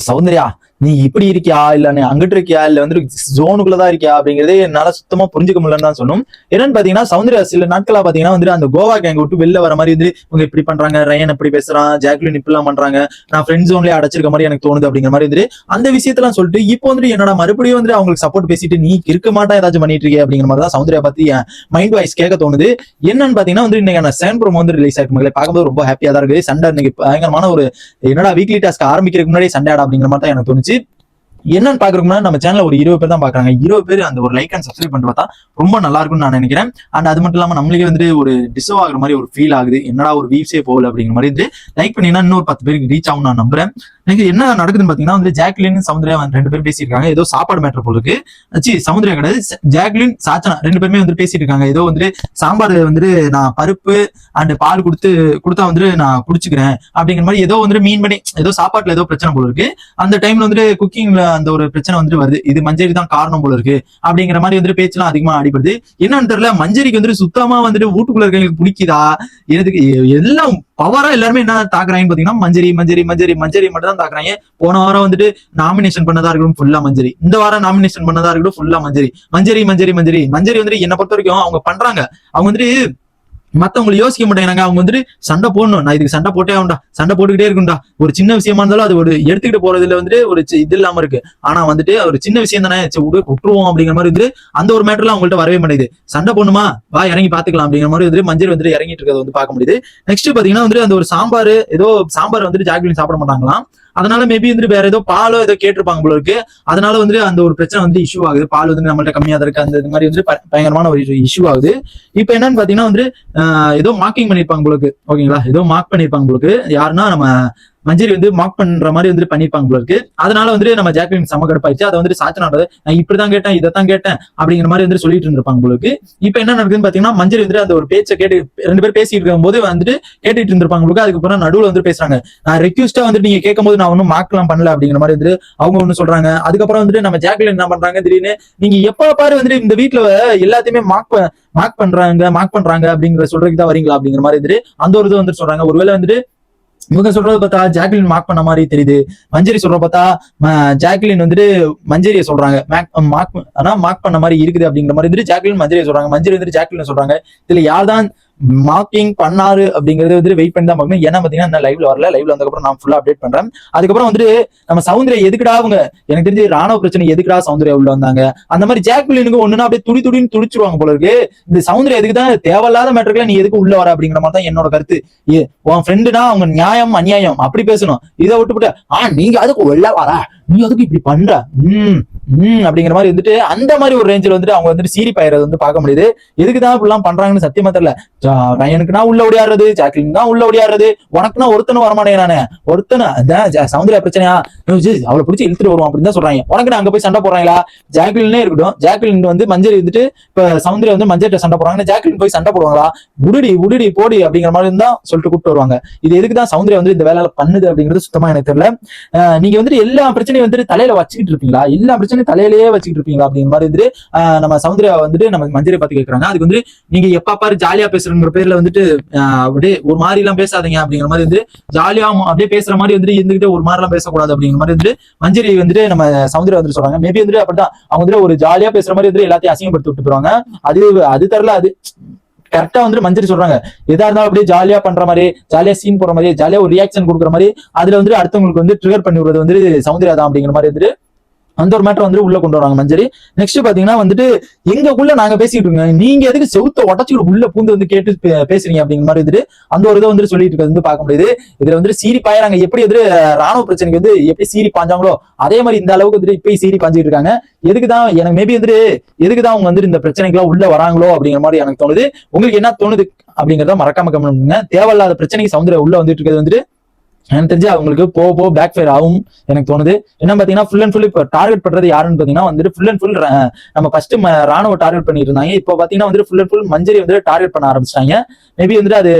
சௌந்தர்யா நீ இப்படி இருக்கியா? இல்ல நீ அங்கிட்டு இருக்கியா? இல்ல வந்து ஜோனுக்குள்ளதான் இருக்கியா? அப்படிங்கறதே என்னால சுத்தமா புரிஞ்சுக்க முடியலன்னு தான் சொல்லும் என்னன்னு பாத்தீங்கன்னா சௌந்தர்யா சில நாட்களா பாத்தீங்கன்னா வந்து அந்த கோவா கேங்க விட்டு வெளில வர மாதிரி வந்து இவங்க இப்படி பண்றாங்க ரயன் இப்படி பேசுறான் ஜாக்லின் இப்படிலாம் பண்றாங்க நான் ஃப்ரெண்ட் ஜோன்லயே அடைச்சிருக்க மாதிரி எனக்கு தோணுது அப்படிங்கிற மாதிரி வந்து அந்த விஷயத்தெல்லாம் சொல்லிட்டு இப்போ வந்துட்டு என்னடா மறுபடியும் வந்து அவங்களுக்கு சப்போர்ட் பேசிட்டு நீ இருக்க மாட்டா ஏதாச்சும் பண்ணிட்டு இருக்கே அப்படிங்கிற மாதிரி தான் சௌந்தர்யா பத்தி மைண்ட் வாய்ஸ் கேட்க தோணுது. என்னன்னு பாத்தீங்கன்னா வந்து இன்னைக்கு சேன் ப்ரோமோ வந்து ரிலீஸ் ஆயிருக்கு மக்களை பார்க்கும்போது ரொம்ப ஹாப்பியா தான் இருக்கு சண்டை இன்னைக்கு பயங்கரமான ஒரு என்னடா வீக்லி டாஸ்க் ஆரம்பிக்கிறதுக்கு முன்னாடி சண்டை ஆடா அப்படிங்கிற மாதிரி தான் எனக்கு தோணுச்சு. என்னன்னு பாக்குறோம்னா நம்ம சேனல்ல ஒரு இருபது பேர் தான் பாக்குறாங்க இருபது பேர் அந்த ஒரு லைக் அண்ட் சப்ஸ்கிரைப் பண்ணிட்டு பார்த்தா ரொம்ப நல்லா இருக்கும்னு நான் நினைக்கிறேன். அண்ட் அது மட்டும் இல்லாம நம்மளுக்கே வந்துட்டு ஒரு டிஸ்டர்வ் ஆகுற மாதிரி ஒரு ஃபீல் ஆகுது. என்னடா ஒரு வீவ்ஸே போகல அப்படிங்கிற மாதிரி லைக் பண்ணீங்கன்னா இன்னொரு பத்து பேருக்கு ரீச் ஆகும் நான் நம்புறேன். எனக்கு என்ன நடக்குதுன்னு பாத்தீங்கன்னா வந்து ஜாக்லின் சமுதிரியா வந்து ரெண்டு பேரும் பேசியிருக்காங்க. ஏதோ சாப்பாடு மேட்டர் போல இருக்கு. சி சமுதிரியா கிடையாது. ஜாக்லின் சாச்சனா ரெண்டு பேருமே வந்து பேசிட்டு இருக்காங்க. ஏதோ வந்துட்டு சாம்பார் வந்துட்டு நான் பருப்பு அண்ட் பால் கொடுத்து கொடுத்தா வந்துட்டு நான் குடிச்சுக்கிறேன் அப்படிங்கிற மாதிரி ஏதோ வந்துட்டு மீன் பண்ணி ஏதோ சாப்பாட்டுல ஏதோ பிரச்சனை போல இருக்கு. அந்த டைம்ல வந்துட்டு குக்கிங்ல அந்த ஒரு பிரச்சனை வந்துட்டு வருது. இது மஞ்சரி தான் காரணம் போல இருக்கு அப்படிங்கிற மாதிரி வந்துட்டு பேச்செல்லாம் அதிகமா அடிபடுது. என்னன்னு தெரியல மஞ்சரிக்கு வந்துட்டு சுத்தமா வந்துட்டு வீட்டுக்குள்ள இருக்கவங்களுக்கு பிடிக்குதா? எனக்கு எல்லாம் பவரா எல்லாருமே என்ன தாக்குறாங்கன்னு பாத்தீங்கன்னா மஞ்சரி மஞ்சரி மஞ்சரி மஞ்சரி மட்டும் தான் தாக்குறாங்க. போன வாரம் வந்துட்டு நாமினேஷன் பண்ணதா இருக்கட்டும் ஃபுல்லா மஞ்சரி. இந்த வாரம் நாமினேஷன் பண்ணதா இருக்கட்டும் ஃபுல்லா மஞ்சரி. மஞ்சரி மஞ்சரி மஞ்சரி. மஞ்சரி வந்துட்டு என்ன பொறுத்த வரைக்கும் அவங்க பண்றாங்க. அவங்க வந்துட்டு மத்தவங்களை யோசிக்க மாட்டேங்கிறாங்க அவங்க வந்துட்டு சண்டை போடணும். நான் இதுக்கு சண்டை போட்டே ஆகும்டா சண்டை போட்டுக்கிட்டே இருக்கும்டா ஒரு சின்ன விஷயமா இருந்தாலும் அது ஒரு எடுத்துக்கிட்டு போறதுல வந்துட்டு ஒரு இது இல்லாம இருக்கு. ஆனா வந்துட்டு ஒரு சின்ன விஷயம் தானே. விடு விட்டுருவோம் அப்படிங்கிற மாதிரி வந்து அந்த ஒரு மேட்டர்ல அவங்கள்ட்ட வரவே மாட்டேங்குது. சண்டை போடணுமா? வா இறங்கி பாத்துக்கலாம் அப்படிங்கிற மாதிரி வந்துட்டு மஞ்சள் வந்துட்டு இறங்கிட்டு இருக்கிறத வந்து பார்க்க முடியுது. நெக்ஸ்ட் பாத்தீங்கன்னா வந்துட்டு அந்த ஒரு சாம்பார் ஏதோ சாம்பார் வந்துட்டு ஜாக்லின் சாப்பிட மாட்டாங்களாம். அதனால மேபி வந்துட்டு வேற ஏதோ பாலோ ஏதோ கேட்டிருப்பாங்க போல இருக்கு. அதனால வந்துட்டு அந்த ஒரு பிரச்சனை வந்து இஷ்யூ ஆகுது. பால் வந்து நம்மள்ட்ட கம்மியா தான் இருக்கு. அந்த மாதிரி வந்து பயங்கரமான ஒரு இஷ்யூ ஆகுது. இப்போ என்னன்னு பாத்தீங்கன்னா வந்து ஆஹ் ஏதோ மார்க்கிங் பண்ணிருப்பாங்க போல இருக்கு. ஓகேங்களா ஏதோ மார்க் பண்ணிருப்பாங்க போல இருக்கு. யாருன்னா நம்ம மஞ்சரி வந்து மார்க் பண்ற மாதிரி வந்துட்டு பண்ணிருப்பாங்க போல இருக்கு. அதனால வந்துட்டு நம்ம ஜாக்லின் செம கடுப்பாயிடுச்சு. அதை வந்துட்டு சாச்சனாட நான் இப்படிதான் கேட்டேன் இதைத்தான் கேட்டேன் அப்படிங்கிற மாதிரி வந்துட்டு சொல்லிட்டு இருந்திருப்பாங்க போல இருக்கு. இப்போ என்ன நடக்குதுன்னு பாத்தீங்கன்னா மஞ்சரி வந்துட்டு அந்த ஒரு பேச்சை கேட்டு ரெண்டு பேர் பேசிட்டு இருக்கும்போது வந்துட்டு கேட்டுட்டு இருந்திருப்பாங்க போல அதுக்கப்புறம் நடுவுல வந்து பேசுறாங்க. நான் ரெக்யூஸ்டா வந்துட்டு நீங்க கேட்கும்போது நான் ஒன்னும் மார்க்லாம் பண்ணல அப்படிங்கிற மாதிரி வந்துட்டு அவங்க ஒண்ணு சொல்றாங்க. அதுக்கப்புறம் வந்துட்டு நம்ம ஜாக்லின் என்ன பண்றாங்க திடீர்னு நீங்க எப்ப பாரு வந்துட்டு இந்த வீட்டுல எல்லாத்தையுமே மார்க் மார்க் பண்றாங்க மார்க் பண்றாங்க அப்படிங்கிற சொல்றதுக்கு தான் வரீங்களா அப்படிங்கிற மாதிரி வந்துட்டு அந்த ஒரு இது வந்துட்டு சொல்றாங்க. ஒருவேளை வந்துட்டு இவங்க சொல்றது பார்த்தா ஜாக்லின் மார்க் பண்ண மாதிரி தெரியுது. மஞ்சரி சொல்ற பார்த்தா ஜாக்லின் வந்துட்டு மஞ்சரியை சொல்றாங்க. மார்க் ஆனா மார்க் பண்ண மாதிரி இருக்குது அப்படிங்கிற மாதிரி வந்துட்டு ஜாக்லின் மஞ்சரியை சொல்றாங்க. மஞ்சரி வந்துட்டு ஜாக்லின் சொல்றாங்க. இதுல யார் தான் மார்க்கிங் பண்ணாரு அப்படிங்கறது வந்து வெயிட் பண்ணி தான் பார்க்கணும். ஏன்னா பாத்தீங்கன்னா நான் லைவ்ல வரல. லைவ்ல வந்ததுக்கப்புறம் நான் ஃபுல்லா அப்டேட் பண்றேன். அதுக்கப்புறம் வந்துட்டு நம்ம சவுந்தர்யா எதுக்குடா அவங்க? எனக்கு தெரிஞ்சு ராணுவ பிரச்சனை எதுக்குடா சவுந்தர்யா உள்ள வந்தாங்க? அந்த மாதிரி ஜாக்லினுக்கு ஒண்ணுனா அப்படியே துடி துடின்னு துடிச்சிருவாங்க போல இருக்கு. இந்த சவுந்தர்யா எதுக்கு தான் தேவையில்லாத மேட்டர்ல நீ எதுக்கு உள்ள வர அப்படிங்கிற மாதிரி தான் என்னோட கருத்து. ஏ, உன் ஃப்ரெண்டுனா அவங்க நியாயம் அநியாயம் அப்படி பேசணும். இதை விட்டுவிட்டு ஆ நீங்க அதுக்கு உள்ள வர. நீ அதுக்கு இப்படி பண்ற. உம் உம் அப்படிங்கிற மாதிரி வந்துட்டு அந்த மாதிரி ஒரு ரேஞ்சில் வந்துட்டு அவங்க வந்துட்டு சீரி பாயறது வந்து பார்க்க முடியுது. எதுக்கு தான் இப்படிலாம் பண்றாங்கன்னு சத்தியமா தெரியல. ஜா- ரயனுக்குனா உள்ள ஓடியாடுறது ஜாக்லின் தான் உள்ள ஓடியாடுறது உனக்குனா ஒருத்தனும் வரமாட்டேன் நானு. ஒருத்தன அதான் சௌந்தர்யா பிரச்சனையா? அவளை பிடிச்சி இழுத்துட்டு வருவோம் அப்படின்னு தான் சொல்றாங்க. உனக்கு அங்க போய் சண்டை போடுறாங்களா? ஜாக்லினே இருக்கட்டும். ஜாக்லின் வந்து மஞ்சள் வந்துட்டு இப்ப சௌந்தர்யா வந்து மஞ்சள் சண்டை போடுறாங்க. ஜாக்லின் போய் சண்டை போடுவாங்களா? உடுடி உடுடி போடி அப்படிங்கிற மாதிரி தான் சொல்லிட்டு கூப்பிட்டு வருவாங்க. இது எதுக்கு தான் சௌந்தர்யா வந்து இந்த வேலையில பண்ணுது அப்படிங்கிறது சுத்தமா எனக்கு தெரியல. நீங்க வந்துட்டு எல்லா பிரச்சனையும் வந்துட்டு தலையில வச்சுக்கிட்டு இருப்பீங்களா? எல்லா பிரச்சனையும் தலையிலேயே வச்சுக்கிட்டு இருப்பீங்களா அப்படிங்கிற மாதிரி வந்துட்டு நம்ம சௌந்தர்யா வந்துட்டு நம்ம மஞ்சரி பார்த்து கேட்கறாங்க அதுக்கு வந்து நீங்க எப்ப பாரு ஜாலியா பேசுறங்கிற பேர்ல வந்துட்டு அப்படியே ஒரு மாதிரி எல்லாம் பேசாதீங்க அப்படிங்கிற மாதிரி வந்து ஜாலியா அப்படியே பேசுற மாதிரி வந்துட்டு இருந்துகிட்டு ஒரு மாதிரி எல்லாம் பேசக்கூடாது அப்படிங்கிற மாதிரி வந்துட்டு மஞ்சரி வந்துட்டு நம்ம சௌந்தர்யா வந்துட்டு சொல்றாங்க. மேபி வந்துட்டு அப்படிதான் அவங்க வந்துட்டு ஒரு ஜாலியா பேசுற மாதிரி வந்துட்டு எல்லாத்தையும் அசிங்கப்படுத்தி விட்டு அது அது தரல அது கரெக்டா வந்துட்டு மஞ்சரி சொல்றாங்க. எதா இருந்தாலும் அப்படியே ஜாலியா பண்ற மாதிரி ஜாலியா சீன் போற மாதிரி ஜாலியா ஒரு ரியாக்ஷன் கொடுக்குற மாதிரி அதுல வந்துட்டு அடுத்தவங்களுக்கு வந்து ட்ரிகர் பண்ணி விடுறது வந்து சௌந்தர்யா தான் அப்படிங்கிற மாதிரி வந்துட்டு அந்த ஒரு மேட்டர் வந்து உள்ள கொண்டு வராங்க மஞ்சரி. நெக்ஸ்ட் பாத்தீங்கன்னா வந்துட்டு எங்கக்குள்ள நாங்க பேசிட்டு இருக்கோம் நீங்க எதுக்கு செவுத்த உடச்சுக்கிட்டு உள்ள பூந்து வந்து கேட்டு பே- பேசுறீங்க அப்படிங்கிற மாதிரி வந்துட்டு அந்த ஒரு இதை வந்து சொல்லிட்டு இருக்கிறது வந்து பார்க்க முடியுது. இதுல வந்துட்டு சீரி பாயறாங்க. எப்படி வந்து ராணுவ பிரச்சனைக்கு வந்து எப்படி சீரி பாஞ்சாங்களோ அதே மாதிரி இந்த அளவுக்கு வந்துட்டு இப்பயும் சீரி பாஞ்சிட்டு இருக்காங்க. எதுக்கு தான் எனக்கு மேபி வந்துட்டு எதுக்கு தான் அவங்க வந்துட்டு இந்த பிரச்சனைக்குலாம் உள்ள வராங்களோ அப்படிங்கிற மாதிரி எனக்கு தோணுது. உங்களுக்கு என்ன தோணுது அப்படிங்கறத மறக்காம கமெண்ட் பண்ணுங்க. தேவையில்லாத பிரச்சனைக்கு சவுந்தர உள்ள வந்துட்டு இருக்கிறது வந்துட்டு எனக்கு தெரிஞ்சு அவங்களுக்கு போக போக பேக் ஃபயர் ஆகும் எனக்கு தோணுது. என்ன பாத்தீங்கன்னா ஃபுல் அண்ட் ஃபுல் இப்போ டார்கெட் பண்றது யாருன்னு பாத்தீங்கன்னா வந்துட்டு ஃபுல் அண்ட் ஃபுல் நம்ம ஃபர்ஸ்ட் ராணுவ டார்கெட் பண்ணிட்டு இருந்தாங்க இப்போ பாத்தீங்கன்னா வந்துட்டு ஃபுல் அண்ட் ஃபுல் மஞ்சரி வந்துட்டு டார்கெட் பண்ண ஆரம்பிச்சிட்டாங்க. மேபி வந்துட்டு அது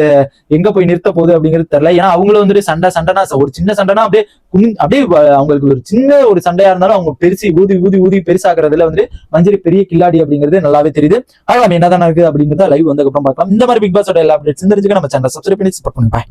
எங்க போய் நிறுத்த போகுது அப்படிங்கிறது தெரியல. ஏன்னா அவங்களும் வந்துட்டு சண்டை சண்டைனா ஒரு சின்ன சண்டைனா அப்படியே குனி- அப்படியே அவங்களுக்கு ஒரு சின்ன ஒரு சண்டையா இருந்தாலும் அவங்க பெருசு ஊதி ஊதி ஊதி பெருசாகிறதுல வந்து மஞ்சரி பெரிய கில்லாடி அப்படிங்கிறது நல்லாவே தெரியுது. ஆகலாம் என்னதான் இருக்குது அப்படிங்கிறத லைவ் வந்ததுக்கப்புறம் பார்க்கலாம். இந்த மாதிரி பிக் பாஸோட எல்லா அப்டேட்ஸ் தெரிஞ்சுக்க நம்ம சேனல் சப்ஸ்கிரைப் பண்ணி சப்போர்ட் பண்ணுங்க.